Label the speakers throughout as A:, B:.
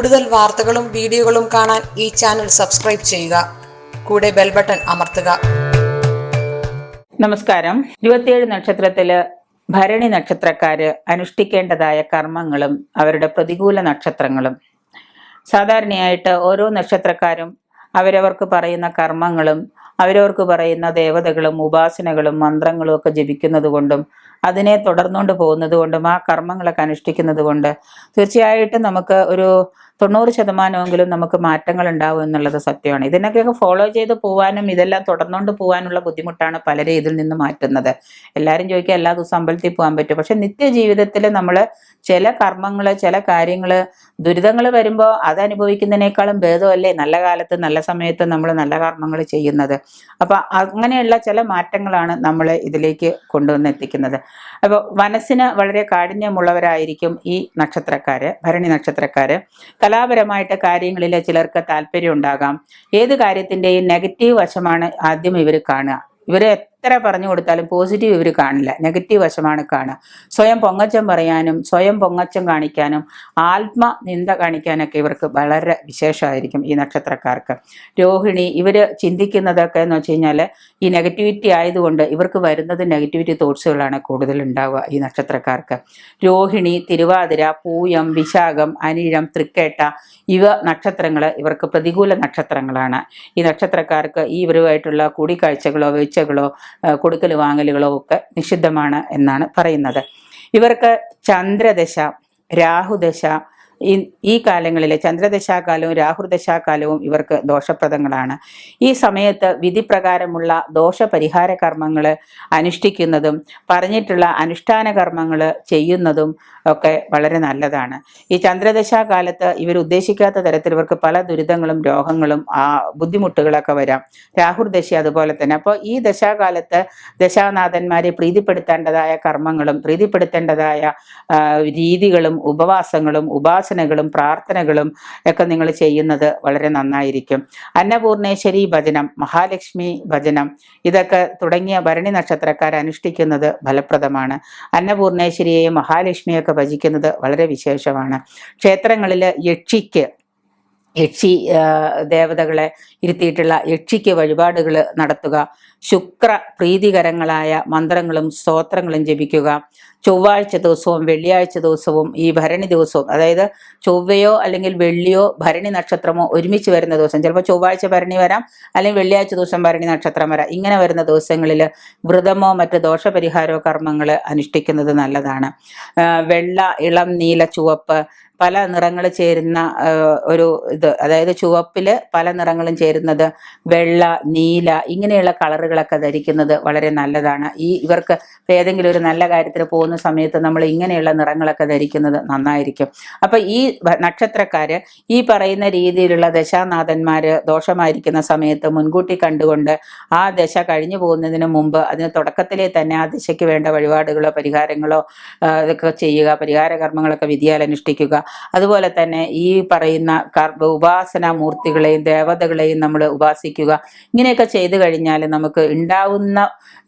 A: കൂടുതൽ വാർത്തകളും വീഡിയോകളും കാണാൻ ഈ ചാനൽ സബ്സ്ക്രൈബ് ചെയ്യുക. കൂടെ ബെൽ ബട്ടൺ അമർത്തുക.
B: നമസ്കാരം. ഇരുപത്തിയേഴ് നക്ഷത്രത്തിൽ ഭരണി നക്ഷത്രക്കാര് അനുഷ്ഠിക്കേണ്ടതായ കർമ്മങ്ങളും അവരുടെ പ്രതികൂല നക്ഷത്രങ്ങളും. സാധാരണയായിട്ട് ഓരോ നക്ഷത്രക്കാരും അവരവർക്ക് പറയുന്ന കർമ്മങ്ങളും അവരവർക്ക് പറയുന്ന ദേവതകളും ഉപാസനകളും മന്ത്രങ്ങളും ഒക്കെ ജപിക്കുന്നത് കൊണ്ടും അതിനെ തുടർന്നുകൊണ്ട് പോകുന്നത് കൊണ്ടും ആ കർമ്മങ്ങളൊക്കെ അനുഷ്ഠിക്കുന്നത് കൊണ്ട് തീർച്ചയായിട്ടും നമുക്ക് ഒരു തൊണ്ണൂറ് ശതമാനമെങ്കിലും നമുക്ക് മാറ്റങ്ങൾ ഉണ്ടാവും എന്നുള്ളത് സത്യമാണ്. ഇതിനൊക്കെ ഫോളോ ചെയ്ത് പോകാനും ഇതെല്ലാം തുടർന്നുകൊണ്ട് പോകാനുള്ള ബുദ്ധിമുട്ടാണ് പലരും ഇതിൽ നിന്ന് മാറ്റുന്നത്. എല്ലാവരും ചോദിക്കുക എല്ലാ ദിവസവും അമ്പലത്തിൽ പോകാൻ പറ്റും പക്ഷെ നിത്യജീവിതത്തിൽ നമ്മൾ ചില കർമ്മങ്ങൾ ചില കാര്യങ്ങൾ ദുരിതങ്ങൾ വരുമ്പോൾ അത് അനുഭവിക്കുന്നതിനേക്കാളും ഭേദമല്ലേ? നല്ല കാലത്ത് നല്ല സമയത്ത് നമ്മൾ നല്ല കർമ്മങ്ങൾ ചെയ്യുന്നത്. അപ്പൊ അങ്ങനെയുള്ള ചില മാറ്റങ്ങളാണ് നമ്മൾ ഇതിലേക്ക് കൊണ്ടുവന്ന് എത്തിക്കുന്നത് അപ്പോൾ മനസ്സിന് വളരെ കാഠിന്യമുള്ളവരായിരിക്കും ഈ നക്ഷത്രക്കാര് ഭരണി നക്ഷത്രക്കാര്. കലാപരമായിട്ട് കാര്യങ്ങളിൽ ചിലർക്ക് താല്പര്യം ഉണ്ടാകാം. ഏത് കാര്യത്തിന്റെയും നെഗറ്റീവ് വശമാണ് ആദ്യം ഇവർ കാണുക. ഇവരെ എത്ര പറഞ്ഞു കൊടുത്താലും പോസിറ്റീവ് ഇവർ കാണില്ല. നെഗറ്റീവ് വശമാണ് കാണുക. സ്വയം പൊങ്ങച്ചം പറയാനും സ്വയം പൊങ്ങച്ചം കാണിക്കാനും ആത്മ നിന്ദ കാണിക്കാനൊക്കെ ഇവർക്ക് വളരെ വിശേഷമായിരിക്കും ഈ നക്ഷത്രക്കാർക്ക്. രോഹിണി ഇവർ ചിന്തിക്കുന്നതൊക്കെ എന്ന് വെച്ച് കഴിഞ്ഞാൽ ഈ നെഗറ്റിവിറ്റി ആയതുകൊണ്ട് ഇവർക്ക് വരുന്നത് നെഗറ്റിവിറ്റി തോട്ട്സുകളാണ് കൂടുതൽ ഉണ്ടാവുക ഈ നക്ഷത്രക്കാർക്ക്. രോഹിണി തിരുവാതിര പൂയം വിശാഖം അനിഴം തൃക്കേട്ട ഇവ നക്ഷത്രങ്ങൾ ഇവർക്ക് പ്രതികൂല നക്ഷത്രങ്ങളാണ്. ഈ നക്ഷത്രക്കാർക്ക് ഈ ഇവരുമായിട്ടുള്ള കൂടിക്കാഴ്ചകളോ വീഴ്ചകളോ കൊടുക്കൽ വാങ്ങലുകളോ ഒക്കെ നിഷിദ്ധമാണ് എന്നാണ് പറയുന്നത്. ഇവർക്ക് ചന്ദ്രദശ രാഹുദശ ഈ ഈ കാലങ്ങളിൽ ചന്ദ്രദശാകാലവും രാഹുദശാകാലവും ഇവർക്ക് ദോഷപ്രദങ്ങളാണ്. ഈ സമയത്ത് വിധിപ്രകാരമുള്ള ദോഷപരിഹാര കർമ്മങ്ങൾ അനുഷ്ഠിക്കുന്നതും പറഞ്ഞിട്ടുള്ള അനുഷ്ഠാന കർമ്മങ്ങൾ ചെയ്യുന്നതും ഒക്കെ വളരെ നല്ലതാണ്. ഈ ചന്ദ്രദശാകാലത്ത് ഇവർ ഉദ്ദേശിക്കാത്ത തരത്തിൽ ഇവർക്ക് പല ദുരിതങ്ങളും രോഗങ്ങളും ആ ബുദ്ധിമുട്ടുകളൊക്കെ വരാം. രാഹുർദശ അതുപോലെ തന്നെ. അപ്പോൾ ഈ ദശാകാലത്ത് ദശാനാഥന്മാരെ പ്രീതിപ്പെടുത്തേണ്ടതായ കർമ്മങ്ങളും പ്രീതിപ്പെടുത്തേണ്ടതായ രീതികളും ഉപവാസങ്ങളും ഉപാസനകളും പ്രാർത്ഥനകളും ഒക്കെ നിങ്ങൾ ചെയ്യുന്നത് വളരെ നന്നായിരിക്കും. അന്നപൂർണേശ്വരി ഭജനം മഹാലക്ഷ്മി ഭജനം ഇതൊക്കെ തുടങ്ങിയ ഭരണി നക്ഷത്രക്കാർ അനുഷ്ഠിക്കുന്നത് ഫലപ്രദമാണ്. അന്നപൂർണേശ്വരിയെയും മഹാലക്ഷ്മിയൊക്കെ ഭജിക്കുന്നത് വളരെ വിശേഷമാണ്. ക്ഷേത്രങ്ങളിൽ യക്ഷിക്ക് യക്ഷി ദേവതകളെ ഇരുത്തിയിട്ടുള്ള യക്ഷിക്ക് വഴിപാടുകൾ നടത്തുക. ശുക്ര പ്രീതികരങ്ങളായ മന്ത്രങ്ങളും സ്തോത്രങ്ങളും ജപിക്കുക. ചൊവ്വാഴ്ച ദിവസവും വെള്ളിയാഴ്ച ദിവസവും ഈ ഭരണി ദിവസവും അതായത് ചൊവ്വയോ അല്ലെങ്കിൽ വെള്ളിയോ ഭരണി നക്ഷത്രമോ ഒരുമിച്ച് വരുന്ന ദിവസം ചിലപ്പോൾ ചൊവ്വാഴ്ച ഭരണി വരാം അല്ലെങ്കിൽ വെള്ളിയാഴ്ച ദിവസം ഭരണി നക്ഷത്രം വരാം. ഇങ്ങനെ വരുന്ന ദിവസങ്ങളിൽ വ്രതമോ മറ്റ് ദോഷപരിഹാരമോ കർമ്മങ്ങൾ അനുഷ്ഠിക്കുന്നത് നല്ലതാണ്. വെള്ള ഇളം നീല ചുവപ്പ് പല നിറങ്ങൾ ചേരുന്ന ഒരു ഇത്. അതായത് ചുവപ്പിൽ പല നിറങ്ങളും ചേരുന്നത് വെള്ള നീല ഇങ്ങനെയുള്ള കളറുകളൊക്കെ ധരിക്കുന്നത് വളരെ നല്ലതാണ്. ഈ ഇവർക്ക് ഏതെങ്കിലും ഒരു നല്ല കാര്യത്തിന് പോകുന്ന സമയത്ത് നമ്മൾ ഇങ്ങനെയുള്ള നിറങ്ങളൊക്കെ ധരിക്കുന്നത് നന്നായിരിക്കും. അപ്പൊ ഈ നക്ഷത്രക്കാര് ഈ പറയുന്ന രീതിയിലുള്ള ദശാനാഥന്മാര് ദോഷമായിരിക്കുന്ന സമയത്ത് മുൻകൂട്ടി കണ്ടുകൊണ്ട് ആ ദശ കഴിഞ്ഞു പോകുന്നതിന് മുമ്പ് അതിന് തുടക്കത്തിലെ തന്നെ ആ ദശയ്ക്ക് വേണ്ട വഴിപാടുകളോ പരിഹാരങ്ങളോ ഇതൊക്കെ ചെയ്യുക പരിഹാര കർമ്മങ്ങളൊക്കെ വിധിയാൽ അനുഷ്ഠിക്കുക. അതുപോലെ തന്നെ ഈ പറയുന്ന ഉപാസന മൂർത്തികളെയും ദേവതകളെയും നമ്മൾ ഉപാസിക്കുക. ഇങ്ങനെയൊക്കെ ചെയ്തു കഴിഞ്ഞാൽ നമുക്ക് ഉണ്ടാവുന്ന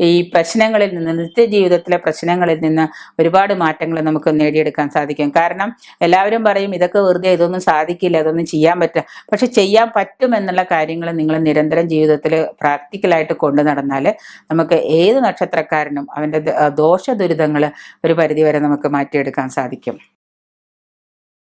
B: ഈ പ്രശ്നങ്ങളിൽ നിന്ന് നിത്യജീവിതത്തിലെ പ്രശ്നങ്ങളിൽ നിന്ന് ഒരുപാട് മാറ്റങ്ങൾ നമുക്ക് നേടിയെടുക്കാൻ സാധിക്കും. കാരണം എല്ലാവരും പറയും ഇതൊക്കെ വെറുതെ ഇതൊന്നും സാധിക്കില്ല ഇതൊന്നും ചെയ്യാൻ പറ്റുക പക്ഷെ ചെയ്യാൻ പറ്റും എന്നുള്ള കാര്യങ്ങൾ നിങ്ങൾ നിരന്തരം ജീവിതത്തിൽ പ്രാക്ടിക്കലായിട്ട് കൊണ്ടു നടന്നാൽ നമുക്ക് ഏത് നക്ഷത്രക്കാരനും അവന്റെ ദോഷ ദുരിതങ്ങൾ ഒരു പരിധിവരെ നമുക്ക് മാറ്റിയെടുക്കാൻ സാധിക്കും.